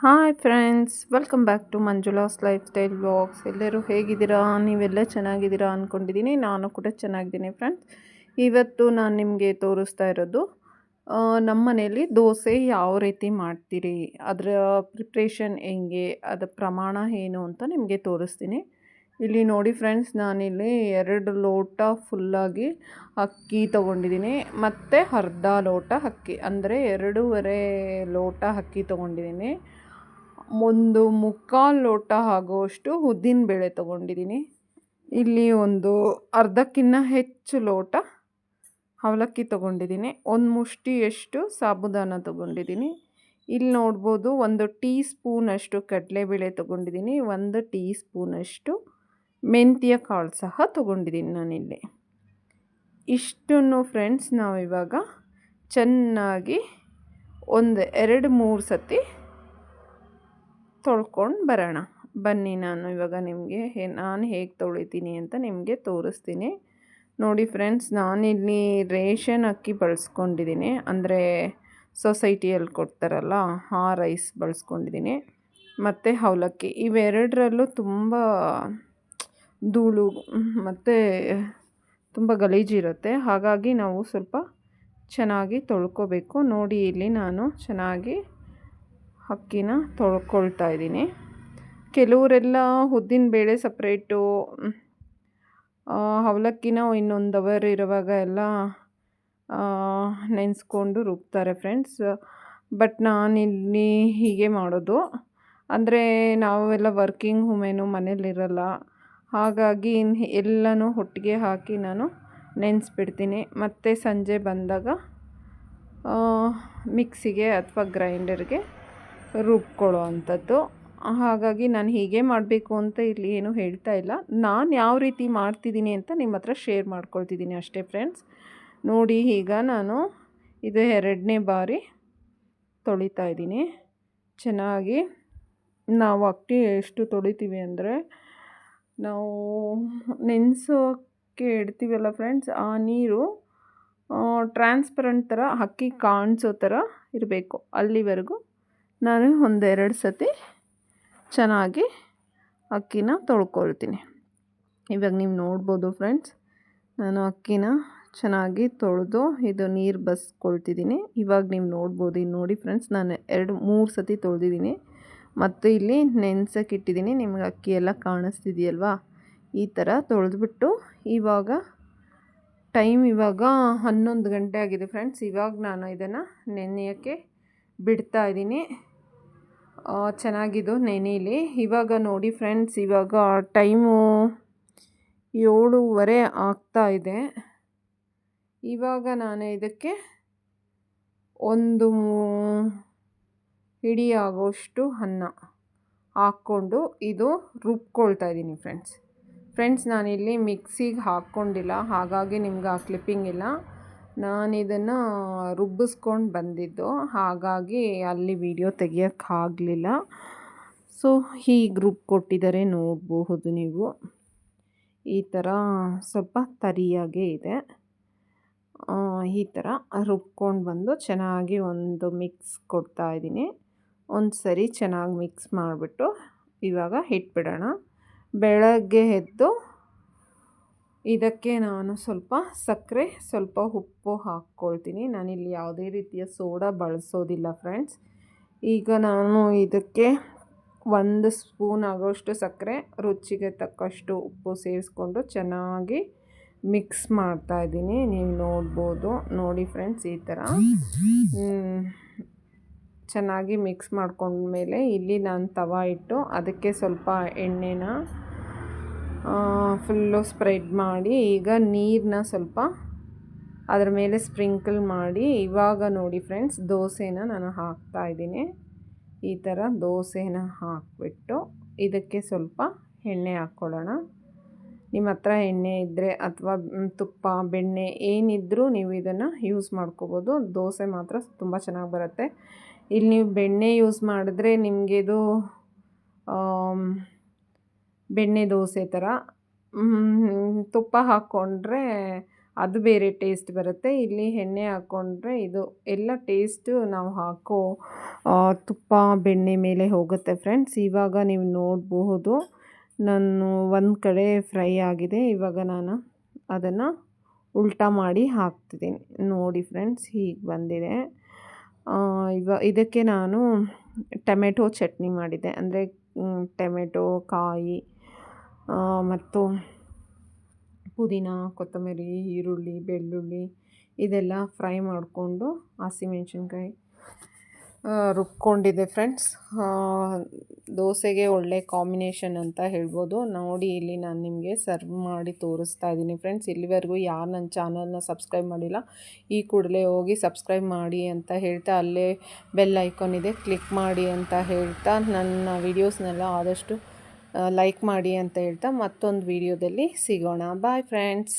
Hi friends welcome back to Manjula's lifestyle vlogs ಎಲ್ಲರೂ ಹೇಗಿದ್ದೀರಾ? ನೀವೆಲ್ಲ ಚೆನ್ನಾಗಿದ್ದೀರಾ ಅಂದ್ಕೊಂಡಿದ್ದೀನಿ ನಾನು ಕೂಡ ಚೆನ್ನಾಗಿದ್ದೀನಿ ಫ್ರೆಂಡ್ಸ್ ಇವತ್ತು ನಾನು ನಿಮಗೆ ತೋರಿಸ್ತಾ ಇರೋದು ನಮ್ಮ ಮನೆಯಲ್ಲಿ ದೋಸೆ ಯಾವ ರೀತಿ ಮಾಡ್ತೀರಿ? ಅದರ ಪ್ರಿಪ್ರೇಷನ್ ಹೆಂಗೆ? ಅದರ ಪ್ರಮಾಣ ಏನು ಅಂತ ನಿಮಗೆ ತೋರಿಸ್ತೀನಿ. ಇಲ್ಲಿ ನೋಡಿ ಫ್ರೆಂಡ್ಸ್ ನಾನಿಲ್ಲಿ ಎರಡು ಲೋಟ ಫುಲ್ಲಾಗಿ ಅಕ್ಕಿ ತೊಗೊಂಡಿದ್ದೀನಿ. ಮತ್ತು ಅರ್ಧ ಲೋಟ ಅಕ್ಕಿ, ಅಂದರೆ ಎರಡೂವರೆ ಲೋಟ ಅಕ್ಕಿ ತೊಗೊಂಡಿದ್ದೀನಿ. ಒಂದು ಮುಕ್ಕಾಲು ಲೋಟ ಆಗುವಷ್ಟು ಉದ್ದಿನಬೇಳೆ ತೊಗೊಂಡಿದ್ದೀನಿ. ಇಲ್ಲಿ ಒಂದು ಅರ್ಧಕ್ಕಿನ್ನ ಹೆಚ್ಚು ಲೋಟ ಅವಲಕ್ಕಿ ತೊಗೊಂಡಿದ್ದೀನಿ. ಒಂದು ಮುಷ್ಟಿಯಷ್ಟು ಸಾಬುದಾನ ತೊಗೊಂಡಿದ್ದೀನಿ. ಇಲ್ಲಿ ನೋಡ್ಬೋದು ಒಂದು ಟೀ ಸ್ಪೂನಷ್ಟು ಕಡಲೆಬೇಳೆ ತೊಗೊಂಡಿದ್ದೀನಿ. ಒಂದು ಟೀ ಸ್ಪೂನಷ್ಟು ಮೆಂತ್ಯ ಕಾಳು ಸಹ ತೊಗೊಂಡಿದ್ದೀನಿ ನಾನಿಲ್ಲಿ. ಇಷ್ಟನ್ನು ಫ್ರೆಂಡ್ಸ್ ನಾವಿವಾಗ ಚೆನ್ನಾಗಿ ಒಂದು ಎರಡು ಮೂರು ಸತಿ ತೊಳ್ಕೊಂಡು ಬರೋಣ. ಬನ್ನಿ, ನಾನು ಇವಾಗ ನಿಮಗೆ ನಾನು ಹೇಗೆ ತೊಳಿತೀನಿ ಅಂತ ನಿಮಗೆ ತೋರಿಸ್ತೀನಿ. ನೋಡಿ ಫ್ರೆಂಡ್ಸ್, ನಾನಿಲ್ಲಿ ರೇಷನ್ ಅಕ್ಕಿ ಬಳಸ್ಕೊಂಡಿದ್ದೀನಿ. ಅಂದರೆ ಸೊಸೈಟಿಯಲ್ಲಿ ಕೊಡ್ತಾರಲ್ಲ, ಆ ರೈಸ್ ಬಳಸ್ಕೊಂಡಿದ್ದೀನಿ. ಮತ್ತು ಅವಲಕ್ಕಿ, ಇವೆರಡರಲ್ಲೂ ತುಂಬ ಧೂಳು, ಮತ್ತು ತುಂಬ ಗಲೀಜಿರುತ್ತೆ ಹಾಗಾಗಿ ನಾವು ಸ್ವಲ್ಪ ಚೆನ್ನಾಗಿ ತೊಳ್ಕೊಬೇಕು. ನೋಡಿ ಇಲ್ಲಿ ನಾನು ಚೆನ್ನಾಗಿ ಅಕ್ಕಿನ ತೊಳ್ಕೊಳ್ತಾ ಇದ್ದೀನಿ. ಕೆಲವರೆಲ್ಲ ಉದ್ದಿನ ಬೇಳೆ ಸಪ್ರೇಟು ಅವಲಕ್ಕಿನ ಇನ್ನೊಂದು ಅವರ್ ಇರುವಾಗ ಎಲ್ಲ ನೆನೆಸ್ಕೊಂಡು ರುಬ್ತಾರೆ ಫ್ರೆಂಡ್ಸ್. ಬಟ್ ನಾನಿಲ್ಲಿ ಹೀಗೆ ಮಾಡೋದು. ಅಂದರೆ ನಾವೆಲ್ಲ ವರ್ಕಿಂಗ್ ವುಮೆನು ಮನೇಲಿರಲ್ಲ ಹಾಗಾಗಿ ಎಲ್ಲನೂ ಒಟ್ಟಿಗೆ ಹಾಕಿ ನಾನು ನೆನೆಸ್ಬಿಡ್ತೀನಿ. ಮತ್ತು ಸಂಜೆ ಬಂದಾಗ ಮಿಕ್ಸಿಗೆ ಅಥವಾ ಗ್ರೈಂಡರ್ಗೆ ರುಬ್ಕೊಳ್ಳೋ ಅಂಥದ್ದು ಹಾಗಾಗಿ ನಾನು ಹೀಗೆ ಮಾಡಬೇಕು ಅಂತ ಇಲ್ಲಿ ಏನು ಹೇಳ್ತಾ ಇಲ್ಲ. ನಾನು ಯಾವ ರೀತಿ ಮಾಡ್ತಿದ್ದೀನಿ ಅಂತ ನಿಮ್ಮ ಹತ್ರ ಶೇರ್ ಮಾಡ್ಕೊಳ್ತಿದ್ದೀನಿ ಅಷ್ಟೇ ಫ್ರೆಂಡ್ಸ್ ನೋಡಿ, ಈಗ ನಾನು ಇದು ಎರಡನೇ ಬಾರಿ ತೊಳಿತಾ ಇದ್ದೀನಿ. ಚೆನ್ನಾಗಿ ನಾವು ಅಕ್ಕಿ ಎಷ್ಟು ತೊಳಿತೀವಿ ಅಂದರೆ ನಾವು ನೆನೆಸೋಕ್ಕೆ ಇಡ್ತೀವಲ್ಲ ಫ್ರೆಂಡ್ಸ್ ಆ ನೀರು ಟ್ರಾನ್ಸ್ಪರೆಂಟ್ ಥರ ಅಕ್ಕಿ ಕಾಣಿಸೋ ಥರ ಇರಬೇಕು ಅಲ್ಲಿವರೆಗೂ. ನಾನು ಒಂದೆರಡು ಸತಿ ಚೆನ್ನಾಗಿ ಅಕ್ಕಿನ ತೊಳ್ಕೊಳ್ತೀನಿ. ಇವಾಗ ನೀವು ನೋಡ್ಬೋದು ಫ್ರೆಂಡ್ಸ್, ನಾನು ಅಕ್ಕಿನ ಚೆನ್ನಾಗಿ ತೊಳೆದು ಇದು ನೀರು ಬಸ್ಕೊಳ್ತಿದ್ದೀನಿ. ಇವಾಗ ನೀವು ನೋಡ್ಬೋದು, ಇದು ನೋಡಿ ಫ್ರೆಂಡ್ಸ್, ನಾನು ಎರಡು, ಮೂರು ಸತಿ ತೊಳೆದಿದ್ದೀನಿ. ಮತ್ತು ಇಲ್ಲಿ ನೆನ್ಸಕ್ಕೆ ಇಟ್ಟಿದ್ದೀನಿ, ನಿಮ್ಗೆ ಅಕ್ಕಿ ಎಲ್ಲ ಕಾಣಿಸ್ತಿದೆಯಲ್ವಾ? ಈ ಥರ ತೊಳೆದ್ಬಿಟ್ಟು ಇವಾಗ ಟೈಮ್ ಇವಾಗ ಹನ್ನೊಂದು ಗಂಟೆ ಆಗಿದೆ ಫ್ರೆಂಡ್ಸ್. ಇವಾಗ ನಾನು ಇದನ್ನು ನೆನೆಯೋಕ್ಕೆ ಬಿಡ್ತಾ ಇದ್ದೀನಿ. ಚೆನ್ನಾಗಿದ್ದು ನೆನೇಲಿ. ಇವಾಗ ನೋಡಿ ಫ್ರೆಂಡ್ಸ್, ಇವಾಗ ಟೈಮು ಏಳುವರೆ ಆಗ್ತಾ ಇದೆ. ಇವಾಗ ನಾನು ಇದಕ್ಕೆ ಒಂದು ಹಿಡಿ ಆಗೋಷ್ಟು ಅನ್ನ ಹಾಕ್ಕೊಂಡು ಇದು ರುಬ್ಕೊಳ್ತಾ ಇದ್ದೀನಿ ಫ್ರೆಂಡ್ಸ್. ಫ್ರೆಂಡ್ಸ್, ನಾನಿಲ್ಲಿ ಮಿಕ್ಸಿಗೆ ಹಾಕ್ಕೊಂಡಿಲ್ಲ, ಹಾಗಾಗಿ ನಿಮ್ಗೆ ಆ ಕ್ಲಿಪ್ಪಿಂಗ್ ಇಲ್ಲ. ನಾನು ಇದನ್ನು ರುಬ್ಬಿಸ್ಕೊಂಡು ಬಂದಿದ್ದು, ಹಾಗಾಗಿ ಅಲ್ಲಿ ವಿಡಿಯೋ ತೆಗಿಯೋಕ್ಕಾಗಲಿಲ್ಲ. ಸೊ ಹೀಗೆ ರುಬ್ಕೊಟ್ಟಿದ್ದಾರೆ ನೋಡಬಹುದು ನೀವು. ಈ ಥರ ಸ್ವಲ್ಪ ತರಿಯಾಗೇ ಇದೆ. ಈ ಥರ ರುಬ್ಕೊಂಡು ಬಂದು ಚೆನ್ನಾಗಿ ಒಂದು ಮಿಕ್ಸ್ ಕೊಡ್ತಾ ಇದ್ದೀನಿ. ಒಂದು ಸರಿ ಚೆನ್ನಾಗಿ ಮಿಕ್ಸ್ ಮಾಡಿಬಿಟ್ಟು ಇವಾಗ ಇಟ್ಬಿಡೋಣ. ಬೆಳಗ್ಗೆ ಎದ್ದು ಇದಕ್ಕೆ ನಾನು ಸ್ವಲ್ಪ ಸಕ್ಕರೆ, ಸ್ವಲ್ಪ ಉಪ್ಪು ಹಾಕ್ಕೊಳ್ತೀನಿ. ನಾನಿಲ್ಲಿ ಯಾವುದೇ ರೀತಿಯ ಸೋಡಾ ಬಳಸೋದಿಲ್ಲ ಫ್ರೆಂಡ್ಸ್ ಈಗ ನಾನು ಇದಕ್ಕೆ ಒಂದು ಸ್ಪೂನ್ ಆಗೋಷ್ಟು ಸಕ್ಕರೆ, ರುಚಿಗೆ ತಕ್ಕಷ್ಟು ಉಪ್ಪು ಸೇರಿಸ್ಕೊಂಡು ಚೆನ್ನಾಗಿ ಮಿಕ್ಸ್ ಮಾಡ್ತಾ ಇದ್ದೀನಿ. ನೀವು ನೋಡ್ಬೋದು. ನೋಡಿ ಫ್ರೆಂಡ್ಸ್ ಈ ಥರ. ಚೆನ್ನಾಗಿ ಮಿಕ್ಸ್ ಮಾಡ್ಕೊಂಡ್ಮೇಲೆ ಇಲ್ಲಿ ನಾನು ತವ ಇಟ್ಟು ಅದಕ್ಕೆ ಸ್ವಲ್ಪ ಎಣ್ಣೆನ ಫುಲ್ಲು ಸ್ಪ್ರೆಡ್ ಮಾಡಿ ಈಗ ನೀರನ್ನ ಸ್ವಲ್ಪ ಅದರ ಮೇಲೆ ಸ್ಪ್ರಿಂಕಲ್ ಮಾಡಿ. ಇವಾಗ ನೋಡಿ ಫ್ರೆಂಡ್ಸ್ ದೋಸೆನ ನಾನು ಹಾಕ್ತಾ ಇದ್ದೀನಿ. ಈ ಥರ ದೋಸೆನ ಹಾಕಿಬಿಟ್ಟು ಇದಕ್ಕೆ ಸ್ವಲ್ಪ ಎಣ್ಣೆ ಹಾಕ್ಕೊಳ್ಳೋಣ. ನಿಮ್ಮ ಹತ್ರ ಎಣ್ಣೆ ಇದ್ದರೆ ಅಥವಾ ತುಪ್ಪ, ಬೆಣ್ಣೆ ಏನಿದ್ದರೂ ನೀವು ಇದನ್ನು ಯೂಸ್ ಮಾಡ್ಕೋಬೋದು. ದೋಸೆ ಮಾತ್ರ ತುಂಬ ಚೆನ್ನಾಗಿ ಬರುತ್ತೆ. ಇಲ್ಲಿ ನೀವು ಬೆಣ್ಣೆ ಯೂಸ್ ಮಾಡಿದ್ರೆ ನಿಮಗೆ ಇದು ಬೆಣ್ಣೆ ದೋಸೆ ಥರ ತುಪ್ಪ ಹಾಕ್ಕೊಂಡ್ರೆ ಅದು ಬೇರೆ ಟೇಸ್ಟ್ ಬರುತ್ತೆ. ಇಲ್ಲಿ ಎಣ್ಣೆ ಹಾಕ್ಕೊಂಡ್ರೆ ಇದು ಎಲ್ಲ ಟೇಸ್ಟು ನಾವು ಹಾಕೋ ತುಪ್ಪ, ಬೆಣ್ಣೆ ಮೇಲೆ ಹೋಗುತ್ತೆ ಫ್ರೆಂಡ್ಸ್. ಇವಾಗ ನೀವು ನೋಡಬಹುದು ನಾನು ಒಂದು ಕಡೆ ಫ್ರೈ ಆಗಿದೆ. ಇವಾಗ ನಾನು ಅದನ್ನು ಉಲ್ಟಾ ಮಾಡಿ ಹಾಕ್ತಿದ್ದೀನಿ. ನೋಡಿ ಫ್ರೆಂಡ್ಸ್, ಹೀಗೆ ಬಂದಿದೆ. ಇವ, ಇದಕ್ಕೆ ನಾನು ಟೊಮೆಟೊ ಚಟ್ನಿ ಮಾಡಿದ್ದೆ. ಅಂದರೆ ಟೊಮೆಟೊ, ಕಾಯಿ ಮತ್ತು ಪುದೀನ, ಕೊತ್ತಂಬರಿ, ಈರುಳ್ಳಿ, ಬೆಳ್ಳುಳ್ಳಿ ಇದೆಲ್ಲ ಫ್ರೈ ಮಾಡಿಕೊಂಡು ಹಸಿಮೆಣ್ಸಿನ್ಕಾಯಿ ರುಬ್ಕೊಂಡಿದ್ದೆ ಫ್ರೆಂಡ್ಸ್. ದೋಸೆಗೆ ಒಳ್ಳೆ ಕಾಂಬಿನೇಷನ್ ಅಂತ ಹೇಳ್ಬೋದು. ನೋಡಿ ಇಲ್ಲಿ ನಾನು ನಿಮಗೆ ಸರ್ವ್ ಮಾಡಿ ತೋರಿಸ್ತಾ ಇದ್ದೀನಿ ಫ್ರೆಂಡ್ಸ್. ಇಲ್ಲಿವರೆಗೂ ಯಾರು ನನ್ನ ಚಾನಲ್ನ ಸಬ್ಸ್ಕ್ರೈಬ್ ಮಾಡಿಲ್ಲ, ಈ ಕೂಡಲೇ ಹೋಗಿ ಸಬ್ಸ್ಕ್ರೈಬ್ ಮಾಡಿ ಅಂತ ಹೇಳ್ತಾ, ಅಲ್ಲೇ ಬೆಲ್ ಐಕಾನ್ ಇದೆ ಕ್ಲಿಕ್ ಮಾಡಿ ಅಂತ ಹೇಳ್ತಾ ನನ್ನ ವೀಡಿಯೋಸ್ನೆಲ್ಲ ಆದಷ್ಟು ಲೈಕ್ ಮಾಡಿ ಅಂತ ಹೇಳ್ತಾ ಮತ್ತೊಂದು ವೀಡಿಯೋದಲ್ಲಿ ಸಿಗೋಣ. Bye friends